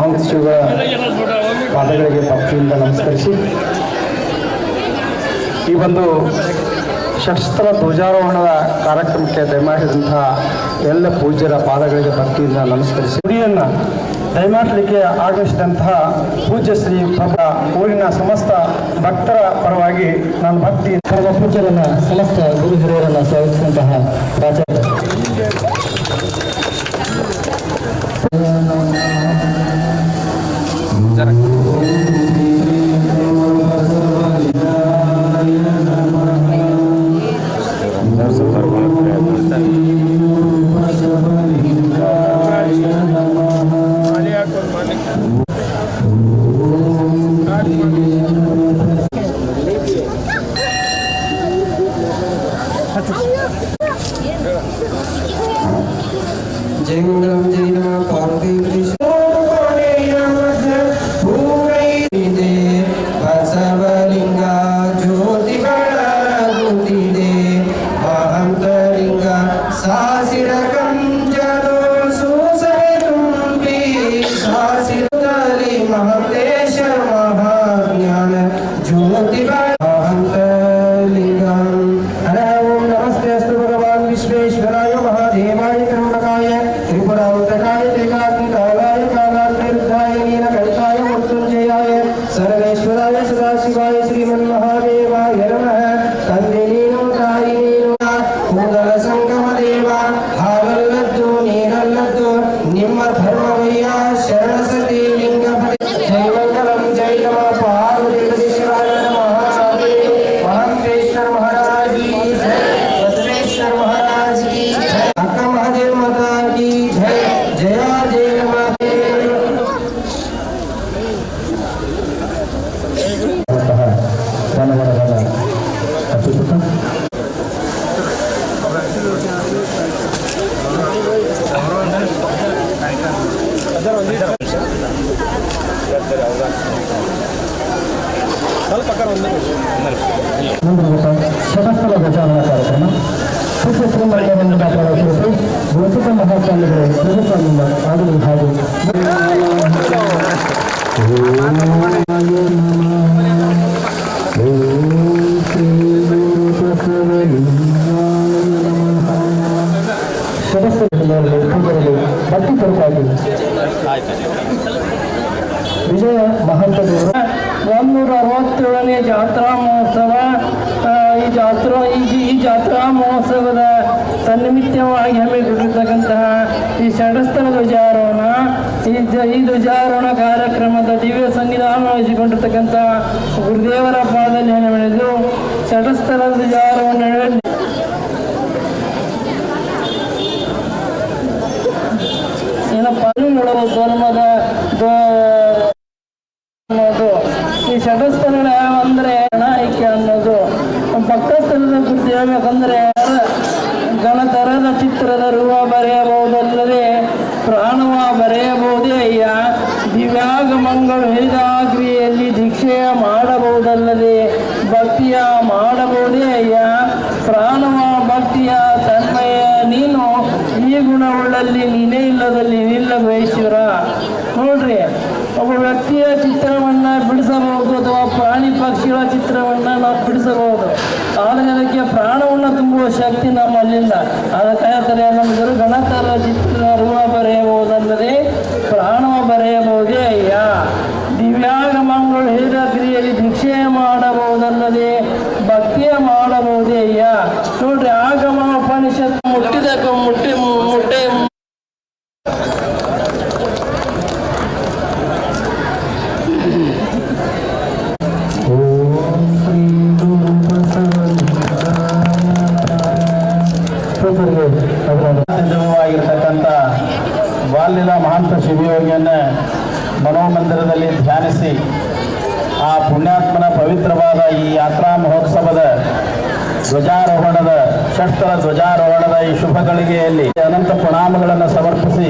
ಮಹೋತ್ಸವ ಪಾದಗಳಿಗೆ ಭಕ್ತಿಯಿಂದ ನಮಸ್ಕರಿಸಿ. ಈ ಒಂದು ಶಸ್ತ್ರ ಧ್ವಜಾರೋಹಣದ ಕಾರ್ಯಕ್ರಮಕ್ಕೆ ದಯಮಾಡಿದಂತಹ ಎಲ್ಲ ಪೂಜ್ಯರ ಪಾದಗಳಿಗೆ ಭಕ್ತಿಯಿಂದ ನಮಸ್ಕರಿಸಿ. ಗುಡಿಯನ್ನು ದಯಮಾಡಲಿಕ್ಕೆ ಆಗಮಿಸಿದಂತಹ ಪೂಜ್ಯ ಶ್ರೀ ಪ್ರಭ ಊರಿನ ಸಮಸ್ತ ಭಕ್ತರ ಪರವಾಗಿ ನಾನು ಭಕ್ತಿ ಪೂಜ್ಯರನ್ನ ಪೂಜ್ಯರನ್ನು ಸಮಸ್ತ ಗುರು ಹಿರಿಯರನ್ನು ಸ್ವಾಗತಿಸಿದಂತಹ ಪ್ರಾಚಾರ್ಯ. ವಿಜಯ ಮಹಂತ ದೇವರು ಒಂದೂರ ಅರವತ್ತೇಳನೇ ಜಾತ್ರಾ ಮಹೋತ್ಸವ ಈ ಜಾತ್ರಾ ಈ ಜಾತ್ರಾ ಮಹೋತ್ಸವದ ತನ್ನಿಮಿತ್ತವಾಗಿ ಹಮ್ಮಿಕೊಂಡಿರ್ತಕ್ಕಂತಹ ಈ ಷಡಸ್ಥಲ ಧ್ವಜಾರೋಹಣ ಈ ಜಾರೋಣ ಕಾರ್ಯಕ್ರಮದ ದಿವ್ಯ ಸನ್ನಿಧಾನ ವಹಿಸಿಕೊಂಡಿರ್ತಕ್ಕಂಥ ಗುರುದೇವರ ಪಾದಲ್ಲಿ ಬೆಳೆದು ಚಟಸ್ಥರದ ಜಾರವನ್ನು ಏನಪ್ಪ? ನೋಡಲು ಧರ್ಮದ ಪಕ್ಷಿಗಳ ಚಿತ್ರವನ್ನ ನಾವು ಬಿಡಿಸಬಹುದು. ಅದಕ್ಕೆ ಪ್ರಾಣವನ್ನು ತುಂಬುವ ಶಕ್ತಿ ನಮ್ಮಲ್ಲಿಲ್ಲ. ಅದಕ್ಕಾಗಿ ನಮ್ಮದರು ಗಣತರ ಚಿತ್ರ ರೂಪ ಬರೆಯಬಹುದಲ್ಲದೆ ಬಸವಲಿಂಗಾಯ ಸಿದ್ಧವಾಗಿರ್ತಕ್ಕಂಥ ಬಾಲ್ಯದ ಮಹಾಂತ ಶಿವಯೋಗಿಯನ್ನು ಮನೋಮಂದಿರದಲ್ಲಿ ಧ್ಯಾನಿಸಿ ಆ ಪುಣ್ಯಾತ್ಮನ ಪವಿತ್ರವಾದ ಈ ಯಾತ್ರಾ ಮಹೋತ್ಸವದ ಧ್ವಜಾರೋಹಣದ, ಷಷ್ಠರ ಧ್ವಜಾರೋಹಣದ ಈ ಶುಭ ಗಳಿಗೆಯಲ್ಲಿ ಅನಂತ ಪ್ರಣಾಮಗಳನ್ನು ಸಮರ್ಪಿಸಿ,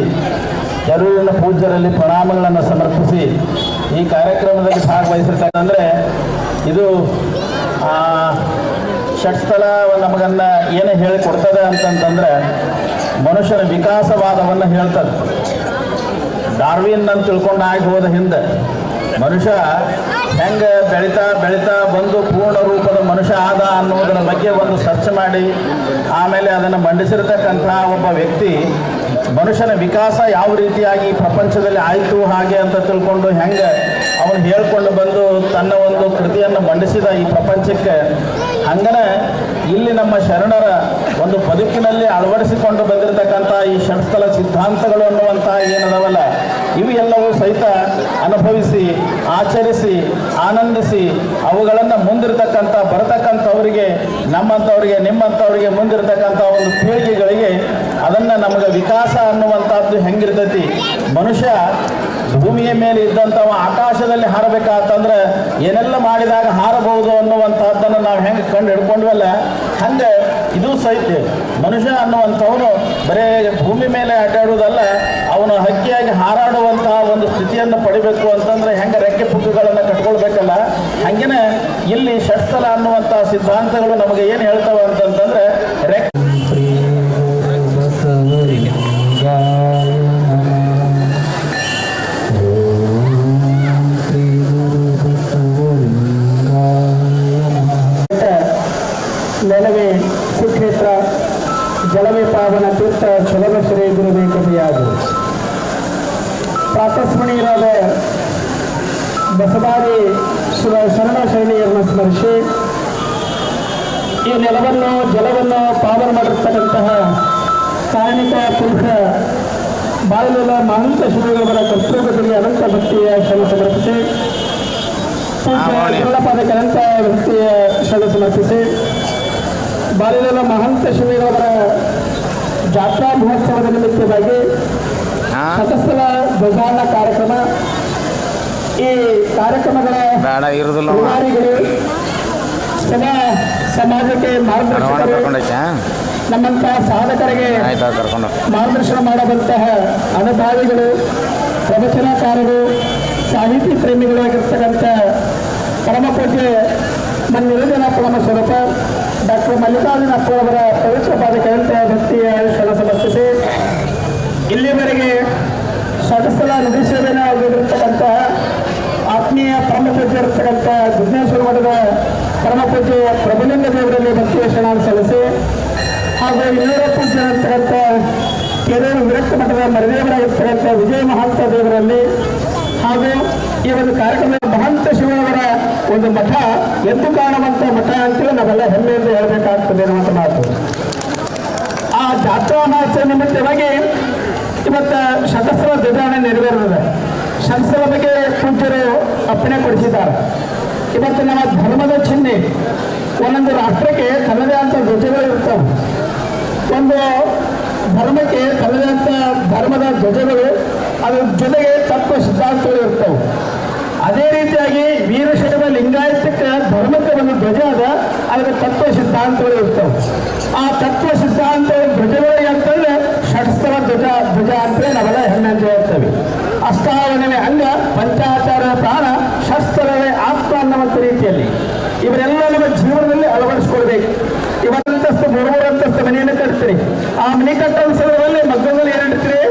ಜರೂರಿನ ಪೂಜ್ಯರಲ್ಲಿ ಪ್ರಣಾಮಗಳನ್ನು ಸಮರ್ಪಿಸಿ ಈ ಕಾರ್ಯಕ್ರಮದಲ್ಲಿ ಭಾಗವಹಿಸಿರ್ತಕ್ಕಂದ್ರೆ ಇದು ಷಟ್ಸ್ಥಳ ನಮಗನ್ನ ಏನು ಹೇಳಿಕೊಡ್ತದೆ ಅಂತಂತಂದ್ರೆ ಮನುಷ್ಯನ ವಿಕಾಸವಾದವನ್ನು ಹೇಳ್ತದೆ. ಡಾರ್ವಿನ್ ಅಂತ ತಿಳ್ಕೊಂಡು ಆಗಿ ಹೋದ ಹಿಂದೆ, ಮನುಷ್ಯ ಹೆಂಗೆ ಬೆಳೀತಾ ಬೆಳೀತಾ ಬಂದು ಪೂರ್ಣ ರೂಪದ ಮನುಷ್ಯ ಆದ ಅನ್ನೋದರ ಬಗ್ಗೆ ಒಂದು ಸರ್ಚ್ ಮಾಡಿ, ಆಮೇಲೆ ಅದನ್ನು ಮಂಡಿಸಿರ್ತಕ್ಕಂಥ ಒಬ್ಬ ವ್ಯಕ್ತಿ ಮನುಷ್ಯನ ವಿಕಾಸ ಯಾವ ರೀತಿಯಾಗಿ ಪ್ರಪಂಚದಲ್ಲಿ ಆಯಿತು, ಹಾಗೆ ಅಂತ ತಿಳ್ಕೊಂಡು ಹೆಂಗೆ ಅವನು ಹೇಳ್ಕೊಂಡು ಬಂದು ತನ್ನ ಒಂದು ಕೃತಿಯನ್ನು ಮಂಡಿಸಿದ ಈ ಪ್ರಪಂಚಕ್ಕೆ, ಹಂಗನೆ ಇಲ್ಲಿ ನಮ್ಮ ಶರಣರ ಒಂದು ಬದುಕಿನಲ್ಲಿ ಅಳವಡಿಸಿಕೊಂಡು ಬಂದಿರತಕ್ಕಂಥ ಈ ಷಟ್ಸ್ಥಲ ಸಿದ್ಧಾಂತಗಳು ಅನ್ನುವಂಥ ಏನದವಲ್ಲ ಇವು ಸಹಿತ ಅನುಭವಿಸಿ, ಆಚರಿಸಿ, ಆನಂದಿಸಿ, ಅವುಗಳನ್ನು ಮುಂದಿರ್ತಕ್ಕಂಥ, ಬರತಕ್ಕಂಥವರಿಗೆ, ನಮ್ಮಂಥವ್ರಿಗೆ, ನಿಮ್ಮಂಥವ್ರಿಗೆ ಮುಂದಿರ್ತಕ್ಕಂಥ ಒಂದು ಪೀಳಿಗೆಗಳಿಗೆ ಅದನ್ನು ನಮಗೆ ವಿಕಾಸ ಅನ್ನುವಂಥದ್ದು ಹೆಂಗಿರ್ತೈತಿ? ಮನುಷ್ಯ ಭೂಮಿಯ ಮೇಲೆ ಇದ್ದಂಥವ ಆಕಾಶದಲ್ಲಿ ಹಾರಬೇಕಾತಂದ್ರೆ ಏನೆಲ್ಲ ಮಾಡಿದಾಗ ಹಾರಬಹುದು ಅನ್ನುವಂಥದ್ದನ್ನು ನಾವು ಹೆಂಗೆ ಕಂಡು ಹಿಡ್ಕೊಂಡ್ವಲ್ಲ, ಹಂಗೆ ಸಹಿತ ಮನುಷ್ಯ ಅನ್ನುವಂಥವನು ಬರೇ ಭೂಮಿ ಮೇಲೆ ಅಡ್ಡಾಡುವುದಲ್ಲ, ಅವನು ಹಕ್ಕಿಯಾಗಿ ಹಾರಾಡುವಂತಹ ಒಂದು ಸ್ಥಿತಿಯನ್ನು ಪಡಿಬೇಕು ಅಂತಂದ್ರೆ ಹೆಂಗೆ ರೆಕ್ಕೆ ಪುಟ್ಟುಗಳನ್ನು ಕಟ್ಕೊಳ್ಬೇಕಲ್ಲ? ಹಂಗೇನೆ ಇಲ್ಲಿ ಷಟ್ಸ್ಥಲ ಅನ್ನುವಂಥ ಸಿದ್ಧಾಂತಗಳು ನಮಗೆ ಏನು ಹೇಳ್ತವೆ ಅಂತಂತಂದ್ರೆ ಪಾದಕ್ಕೆ ಅನಂತ ಭಕ್ತಿಯ ಶ್ರಮ ಸಮರ್ಪಿಸಿ ಬಾಲ್ಯದ ಮಹಂತ ಶಿವಗಳ ಜಾತ್ರಾ ಮಹೋತ್ಸವದ ನಿಮಿತ್ತವಾಗಿ ಸತಸ್ಥಲ ಧ್ವಜಾನ ಕಾರ್ಯಕ್ರಮ. ಈ ಕಾರ್ಯಕ್ರಮಗಳ ಸದಾ ಸಮಾಜಕ್ಕೆ ಮಾರ್ಗದರ್ಶನ ನಮ್ಮಂತ ಸಾಧಕರಿಗೆ ಮಾರ್ಗದರ್ಶನ ಮಾಡುವಂತಹ ಅನುಭಾವಿಗಳು ಪ್ರವಚನಕಾರರು ಸಾಹಿತ್ಯ ಪ್ರೇಮಿಗಳಾಗಿರ್ತಕ್ಕಂಥ ಪರಮ ಪೂಜೆ ಮನ್ನಿರುದಿನ ಪರಮ ಸ್ವರೂಪ ಡಾಕ್ಟರ್ ಮಲ್ಲಿಕಾರ್ಜುನ ಅವರ ಪವಿತ್ರ ಪಾದಕಂತ ಭಕ್ತಿಯ ಕ್ಷಣ ಸಮರ್ಪಿಸಿ. ಇಲ್ಲಿವರೆಗೆ ಸಹಸ್ರ ನಿಧಿಸೇವೆಯಾಗಿರ್ತಕ್ಕಂಥ ಆತ್ಮೀಯ ಪರಮ ಪೂಜೆ ಇರತಕ್ಕಂಥ ವಿಘ್ನೇಶ್ವರ ಮಠದ ಪರಮ ಪೂಜೆ ಪ್ರಭುಲಿಂಗ ದೇವರಲ್ಲಿ ಭಕ್ತಿ ಶರಣ ಸಲ್ಲಿಸಿ. ಹಾಗೂ ಇನ್ನೂರ ಪೂಜ್ಯರಿರ್ತಕ್ಕಂಥ ಕೆರೂರು ವಿರಕ್ತ ಮಠದ ಮರದೇವರಾಗಿರ್ತಕ್ಕಂಥ ವಿಜಯ ಮಹಾಂತ ದೇವರಲ್ಲಿ ಈ ಒಂದು ಕಾರ್ಯಕ್ರಮದ ಮಹಂತ ಶಿವನವರ ಒಂದು ಮಠ ಎದ್ದು ಕಾಣುವಂತ ಮಠ ಅಂತೇಳಿ ನಾವೆಲ್ಲ ಹೆಮ್ಮೆಯಿಂದ ಹೇಳಬೇಕಾಗ್ತದೆ ಅನ್ನುವಂಥ ಮಾತು. ಆ ಜಾತ್ರಾ ಮಹೋತ್ಸವ ನಿಮಿತ್ತವಾಗಿ ಇವತ್ತ ಶತಸ್ರ ಧ್ವಜಾನ ನೆರವೇರಿದೆ ಶತಸ್ರ ಬಗ್ಗೆ ಪೂಜ್ಯರು ಅಪ್ಪಣೆ ಕೊಡಿಸಿದ್ದಾರೆ. ಇವತ್ತು ನಮ್ಮ ಧರ್ಮದ ಚಿಹ್ನೆ, ಒಂದೊಂದು ರಾಷ್ಟ್ರಕ್ಕೆ ತನ್ನದೇ ಅಂತ ಧ್ವಜಗಳು ಇರ್ತವೆ. ಒಂದು ಧರ್ಮಕ್ಕೆ ತನ್ನದೇ ಅಂತ ಧರ್ಮದ ಧ್ವಜಗಳು, ಅದ್ರ ಜೊತೆಗೆ ತತ್ವ ಸಿದ್ಧಾಂತಗಳು ಇರ್ತವೆ. ಅದೇ ರೀತಿಯಾಗಿ ವೀರಶೈವ ಲಿಂಗಾಯತಕ್ಕೆ ಧರ್ಮಕ್ಕೆ ಒಂದು ಧ್ವಜ ಅದ ಅದರ ತತ್ವ ಸಿದ್ಧಾಂತಗಳು ಇರ್ತವೆ. ಆ ತತ್ವ ಸಿದ್ಧಾಂತ ಧ್ವಜಗಳಿಗೆ ಅಂತಂದ್ರೆ ಷಟ್ಸ್ಥಳ ಧ್ವಜ ಧ್ವಜ ಅಂತೇಳಿ ನಾವೆಲ್ಲ ಅಂತ ಹೇಳ್ತೇವೆ ಅಷ್ಟಾವರಣವೇ ಅಂಗ, ಪಂಚಾಚಾರ ಪ್ರಾಣ, ಶಸ್ತ್ರವೇ ಆತ್ಮ ಅನ್ನುವಂಥ ರೀತಿಯಲ್ಲಿ. ಇವರೆಲ್ಲ ನಮ್ಮ ಜೀವನದಲ್ಲಿ ಅಳವಡಿಸ್ಕೊಳ್ಬೇಕು. ಇವರಂತಸ್ತು ಮೂರು ಮನೆಯನ್ನು ಕಟ್ತೀರಿ. ಆ ಮನೆ ಕಟ್ಟೋ ಸಂದರ್ಭದಲ್ಲಿ ಮಗ್ಗದಲ್ಲಿ ಏನು ಇಡ್ತೀರಿ?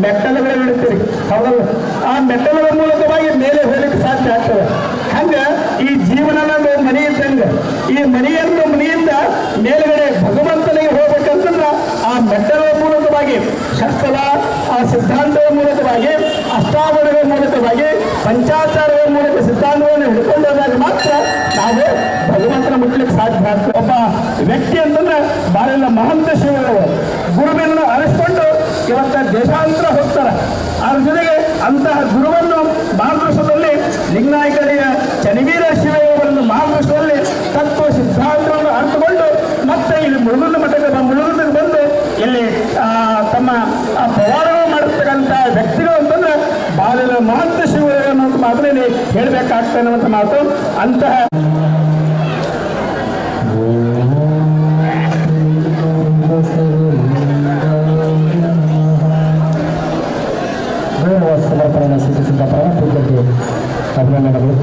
ಮೆಟ್ಟಲುಗಳು ಇಡ್ತೀರಿ. ಹೌದಲ್ಲ? ಆ ಮೆಟ್ಟಲುಗಳ ಮೂಲಕವಾಗಿ ಮೇಲೆ ಹೋಗ್ಲಿಕ್ಕೆ ಸಾಧ್ಯ ಆಗ್ತದೆ. ಹಂಗ ಈ ಜೀವನ ಮನೆ ಇದ್ದಂಗ, ಈ ಮನೆಯನ್ನು ಮನೆಯಿಂದ ಮೇಲ್ಗಡೆ ಭಗವಂತನಿಗೆ ಹೋಗ್ಬೇಕಂತಂದ್ರ ಆ ಮೆಟ್ಟಲ ಮೂಲಕವಾಗಿ ಶಸ್ತ್ರ ಆ ಸಿದ್ಧಾಂತದ ಮೂಲಕವಾಗಿ ಅಷ್ಟಾವರಣಗಳ ಮೂಲಕವಾಗಿ, ಪಂಚಾಚಾರದ ಮೂಲಕ ಸಿದ್ಧಾಂತವನ್ನು ಹಿಡ್ಕೊಂಡಾಗ ಮಾತ್ರ ನಾವು ಭಗವಂತನ ಮುಟ್ಲಿಕ್ಕೆ ಸಾಧ್ಯ ಆಗ್ತದೆ. ಒಬ್ಬ ವ್ಯಕ್ತಿ ಅಂತಂದ್ರೆ ಬಾಳೆಲ್ಲ ಮಹಂತ ಶಿವಗಳು ಗುರುವಿನ ಅನಿಸ್ಕೊಂಡು ಇವತ್ತ ದೇಶಾಂತರ ಹೋಗ್ತಾರೆ. ಅದ್ರ ಜೊತೆಗೆ ಅಂತಹ ಗುರುವನ್ನು ಮಾರ್ಗದರ್ಶನದಲ್ಲಿ ಲಿಂಗಾಯಕರಿಯ ಚನಿವೀರ ಶಿವಯ್ಯವರನ್ನು ಮಾರ್ಗದರ್ಶನದಲ್ಲಿ ತತ್ವ ಸಿದ್ಧಾಂತವನ್ನು ಅರ್ಥಕೊಂಡು ಮತ್ತೆ ಇಲ್ಲಿ ಮುಳುಗುಂದ ಮಠಕ್ಕೆ ಮುಳುಗುಂದಕ್ಕೆ ಬಂದು ಇಲ್ಲಿ ತಮ್ಮ, ಆ ಪವಾಡಗಳು ಮಾಡಿರ್ತಕ್ಕಂಥ ವ್ಯಕ್ತಿಗಳು ಅಂತಂದ್ರೆ ಬಾಲ್ಯದ ಮಾತ್ರ ಶಿವಯ್ಯ ಅನ್ನೋ ಮಾತ್ರ ಇಲ್ಲಿ ಹೇಳಬೇಕಾಗ್ತದೆ ಅನ್ನುವಂಥ ಮಾತು. ಅಂತಹ ಪೂಜ್ಯರಿಗೆ ಅಭಿನಂದನೆಗಳು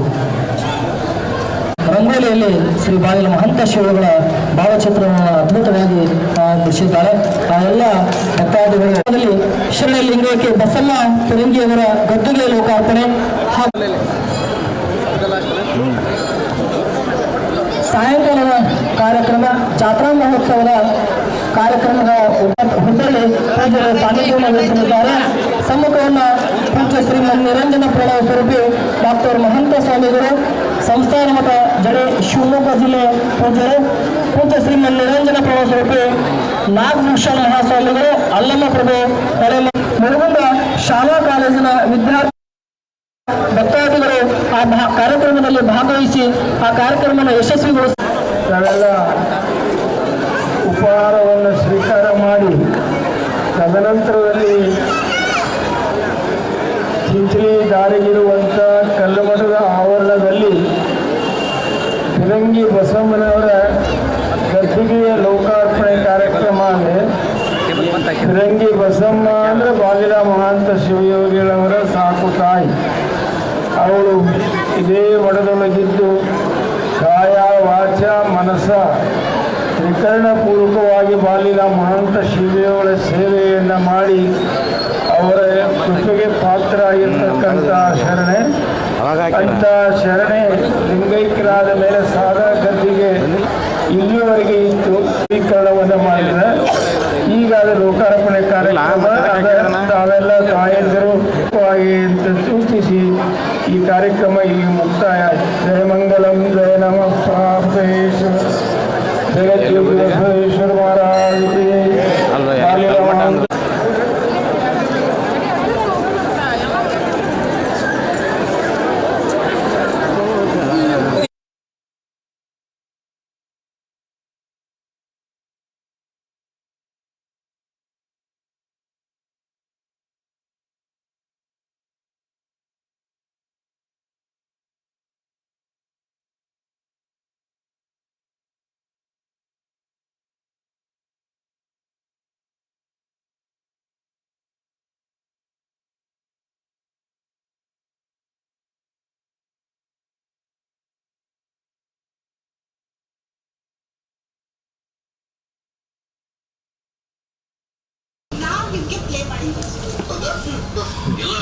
ರಂಗೋಲಿಯಲ್ಲಿ ಶ್ರೀ ಬಾಗಿಲ ಮಹಂತ ಶಿವಗಳ ಭಾವಚಿತ್ರವನ್ನು ಅದ್ಭುತವಾಗಿ ಬಿಡಿಸಿದ್ದಾರೆ. ಆ, ಎಲ್ಲ ಭಕ್ತಾದಿಗಳು ಶ್ರೀ ಲಿಂಗಕ್ಕೆ ಬಸಮ್ಮ ತಿರುಂಗಿಯವರ ಗದ್ದುಗೆ ಲೋಕಾರ್ಪಣೆ ಸಾಯಂಕಾಲದ ಕಾರ್ಯಕ್ರಮ, ಜಾತ್ರಾ ಮಹೋತ್ಸವದ ಕಾರ್ಯಕ್ರಮದ ಹುದ್ದೆಯಲ್ಲಿ ಪೂಜ್ಯರು ಸಾನ್ನಿಧ್ಯವನ್ನು ವಹಿಸಲಿದ್ದಾರೆ. ಸಮ್ಮುಖವನ್ನು ಪೂಜ್ಯ ಶ್ರೀ ನಿರಂಜನ ಪ್ರಣವ ಸ್ವರೂಪಿ ಡಾಕ್ಟರ್ ಮಹಂತ ಸ್ವಾಮಿಗಳು, ಸಂಸ್ಥಾನ ಮಠ ಜಡೆ ಶಿವಮೊಗ್ಗ ಜಿಲ್ಲೆ ಪೂಜ್ಯರು, ಪೂಜ್ಯ ಶ್ರೀಮನ್ ನಿರಂಜನ ಪ್ರಣವ ಸ್ವರೂಪಿ ನಾಗಭೂಷಣ ಮಹಾಸ್ವಾಮಿಗಳು, ಅಲ್ಲಮ್ಮ ಪ್ರಭು ಮುರುಗುಂದ ಶಾಲಾ ಕಾಲೇಜಿನ ವಿದ್ಯಾರ್ಥಿ ಭಕ್ತಾದಿಗಳು ಆ ಕಾರ್ಯಕ್ರಮದಲ್ಲಿ ಭಾಗವಹಿಸಿ ಆ ಕಾರ್ಯಕ್ರಮವನ್ನು ಯಶಸ್ವಿಗೊಳಿಸ ನಾವೆಲ್ಲ ಉಪಹಾರವನ್ನು ಸ್ವೀಕಾರ ಮಾಡಿ ತದನಂತರದಲ್ಲಿ ಚಿಂಚಲಿ ದಾರಿಗಿರುವಂಥ ಕಲ್ಲುಮಠದ ಆವರಣದಲ್ಲಿ ಫಿರಂಗಿ ಬಸವಣ್ಣನವರ ಗದ್ದಿಗೆಯ ಲೋಕಾರ್ಪಣೆ ಕಾರ್ಯಕ್ರಮ ಅಂದರೆ ಫಿರಂಗಿ ಬಸಮ್ಮ ಅಂದರೆ ಬಾಗಿಲ ಮಹಾಂತ ಶಿವಯೋಗಿಗಳವರ ಸಾಕು ತಾಯಿ. ಅವಳು ಇದೇ ಮಠದೊಳಗಿದ್ದು ಕಾಯ ವಾಚ, ಮನಸ ತ್ರಿಕರಣಪೂರ್ವಕವಾಗಿ ಬಾಲಿನ ಮಹಾಂತ ಶಿವಯೋಗಳ ಸೇವೆಯನ್ನು ಮಾಡಿ ಅವರ ಕೃಪೆಗೆ ಪಾತ್ರ ಆಗಿರ್ತಕ್ಕಂಥ ಶರಣೆ ಅಂತ ಶರಣೆ ಲಿಂಗೈಕ್ಯರಾದ ಮೇಲೆ ಸಾದಾ ಗದ್ದಿಗೆ ಇಲ್ಲಿವರೆಗೆ ಇತ್ತು ಸ್ವೀಕರಣವನ್ನು ಮಾಡಿದ್ರೆ ಈಗ ಅದು ಲೋಕಾರ್ಪಣೆ ಕಾರ್ಯಕ್ರಮ ತಾವೆಲ್ಲ ತಾಯಂದಿರು ಸೂಚಿಸಿ ಈ ಕಾರ್ಯಕ್ರಮ ಇಲ್ಲಿ ಮುಕ್ತಾಯ ಆಯ್ತು.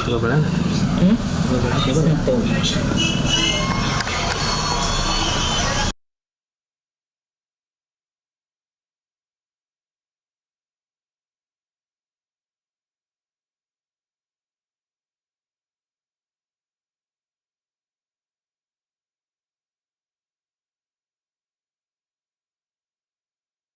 得不来了，嗯，得不来，